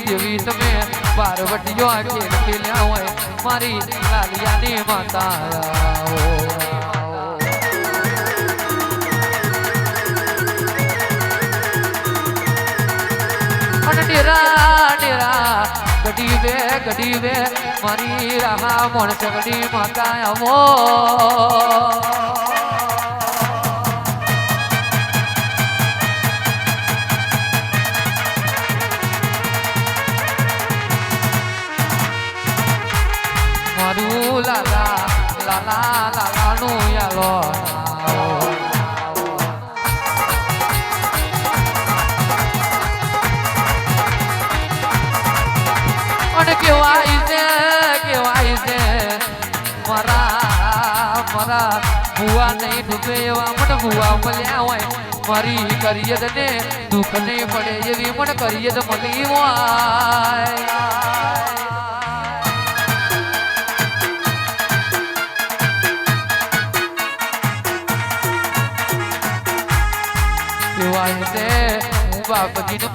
દેવી તમે પાર્વતીઓ આખી ખેલ્યા હોય મારી લાલિયાની માતા ડેરા ડેરા ગડી વે ગડી વે, મારી રાહા મણ સગડી માતા આવો મારા ભુવા નહીં ડૂબે એવા મને ભુવા મળ્યા હોય મારી કરિયત ને દુઃખ નહીં પડે એવી મને તો મળી હોય છે. હું બાપજીને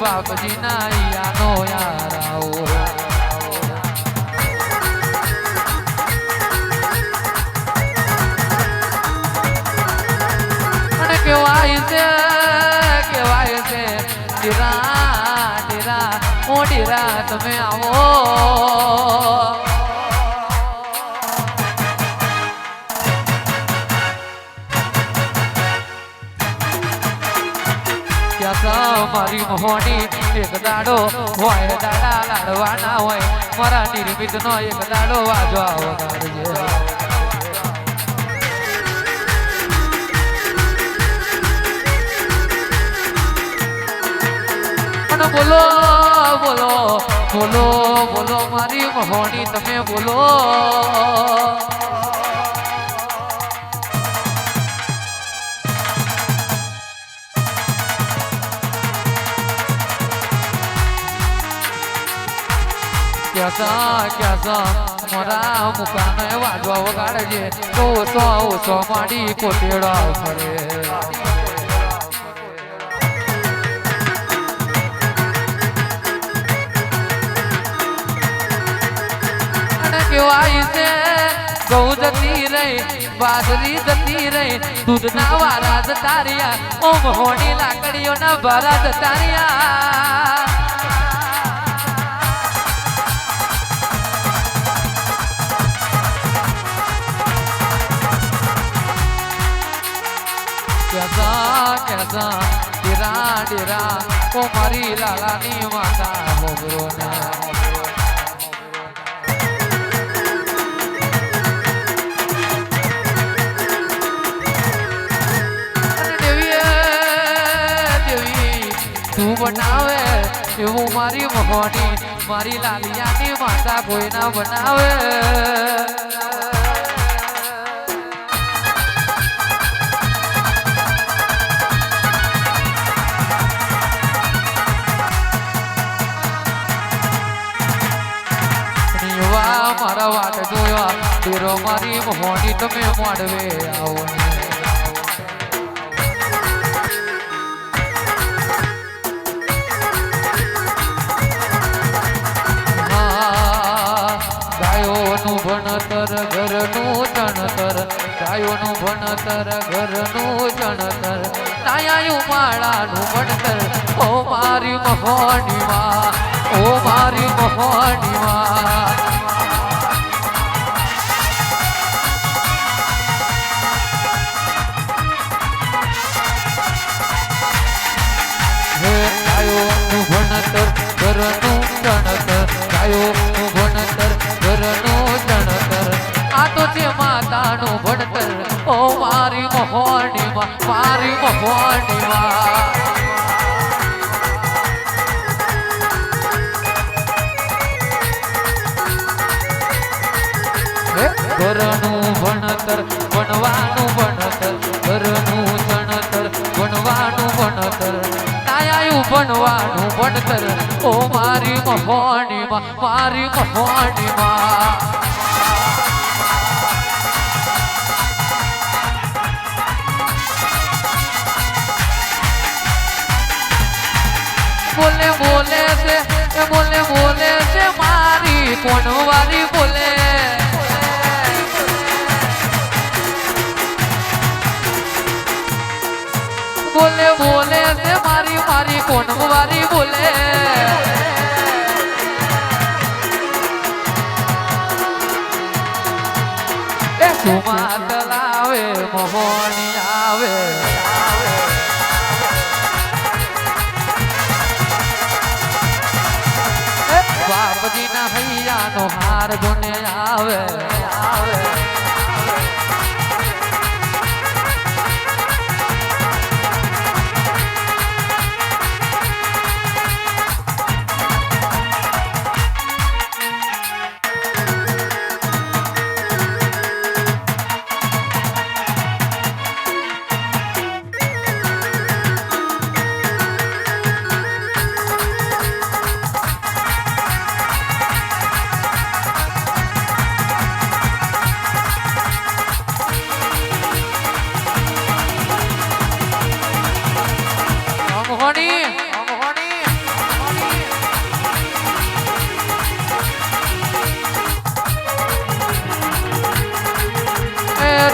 બાપજી ના યાનો યાર આવો. કેવાય છે કેવાય છે, ડીરા ડીરા ઓ ડીરા તમે આવો. મારી મોહની એક દાડો હોય દાડા લાડવાના હોય, મારા નિર્મિત નો એક દાડો વગાડજે અને બોલો બોલો બોલો બોલો મારી મોહની તમે બોલો. ક્યાસા ક્યાસા મારા મુકાને વાજવા વગાડજે, તો સો સો માડી કોટેડા ફરે કેવાય છે? ઘઉં જતી રહી, બાજરી જતી રહી, દૂધના વારા જતા રહ્યા, ઓમ હોની લાકડીઓના ભરા જતા રહ્યા. કેસા કેસા ડેરા ડેરા ઓ મારી લાલાની માતા હોબરો ના તું બનાવે, એવું મારી મહોની, મારી લાલિયાની માતા કોઈ ના બનાવે. તેરો મારી મોડી તમે મોડવે આવો ગાયોનું ભણતર, ઘરનું ચણતર ગાયોનું ભણતર, ઘરનું ચણતર નાયાયું માળાનું ભણતર. ઓ મારી મહોણીમાં ઓ મારી મહોની ઘરનું ચણતર ગાયોનું ભણતર ઘરનું ચણતર આ તો છે માતાનું ભણતર ઓ મારી મહોણી મારી મહોણી ઘરનું ભણતર, ભણવાનું ભણતર पड़तर ओ मारी महानी मा मारी महानी मा बोले बोले से बोले बोले से मारी कोनवारी बोले મારી બોલે. એ સુમા તલાવે મોહની આવે. બાપજી ના ભૈયા નો હાર જોને આવે આવે.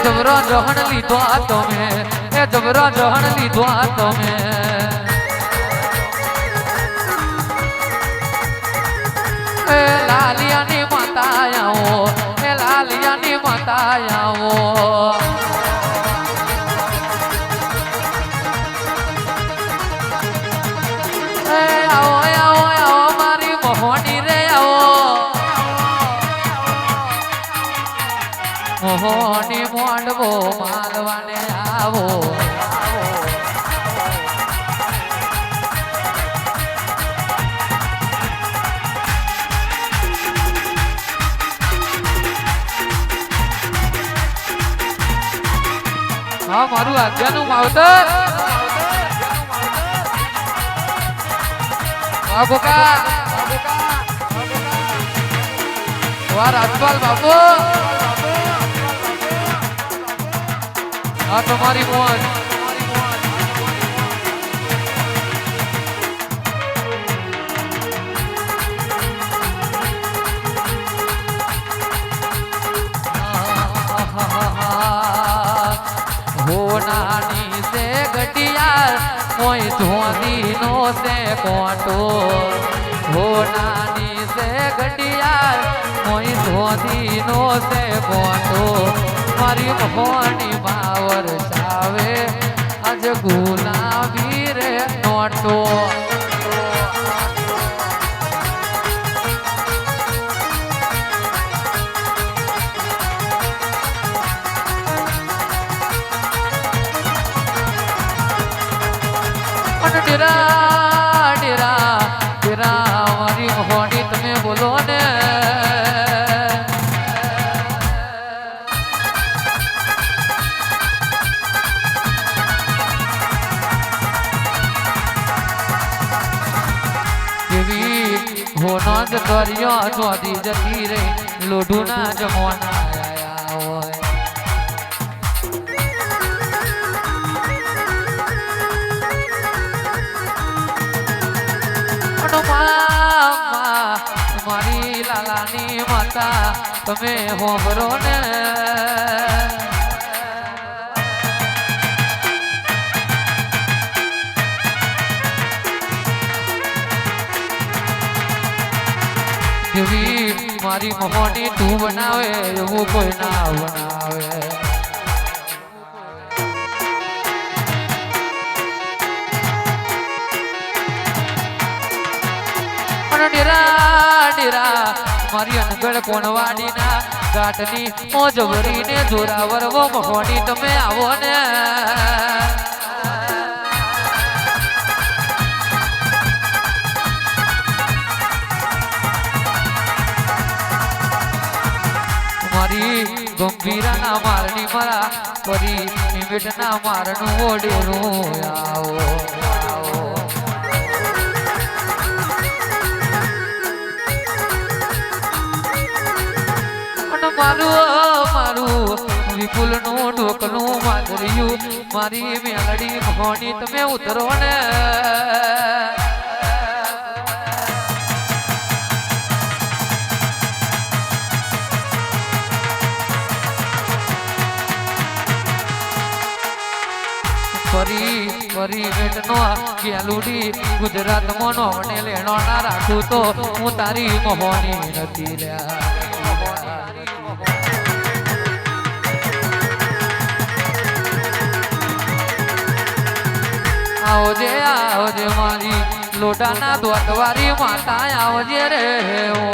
જબરો જહણ લીધો આ તમે. એ જબરો જહણ લીધો આ તમે. એ લાલિયાની માતા આવો, એ લાલિયાની માતા આવો. મોંડવો માલવાને આવો હા મારું આજ્ઞાનું માવતર. વાહ બોકા વાહ રાજપાલ બાપુ. આ તમારી મોજ. નાની સે ગટિયાર કોઈ ધોની નો સે કોટો. હો ગટિયાર કોઈ ધોની નો સે કોટો. મારી મોહની બાવર સાવે આજ ગુલાબી રે નોટો. Get ડેરા જેવી હોનો જ દરિયો નોધી જતી રે, લોઢુના જમવાના આયા હોય. મારી લાલાની માતા, તમે હોબરો ને જેવી મારી મોહની તું બનાવે, એવું કોઈ ના બનાવે. પણ ડેરા ડેરા મારી અનગઢ કોણવાડીના ઘાટની મોજવરીને જોરાવર મહોની તમે આવો ને. ગંભીરાના મારની મારા પરી નિમિટના મારનું ઓડેરું આવો મારું મારું વિપુલનું ઢોકલું માદરિયું મારી મેલડી ભણી, તમે ઉતરો ને. ફરી ફરી વેટનો કેલુડી ગુજરાત મોનો મને લેણો ના રાખું તો હું તારી મોહની નથી લ્યા. આવજે આવજે મારી લોટાના દ્વારવારી માતા આવજે રે ઓ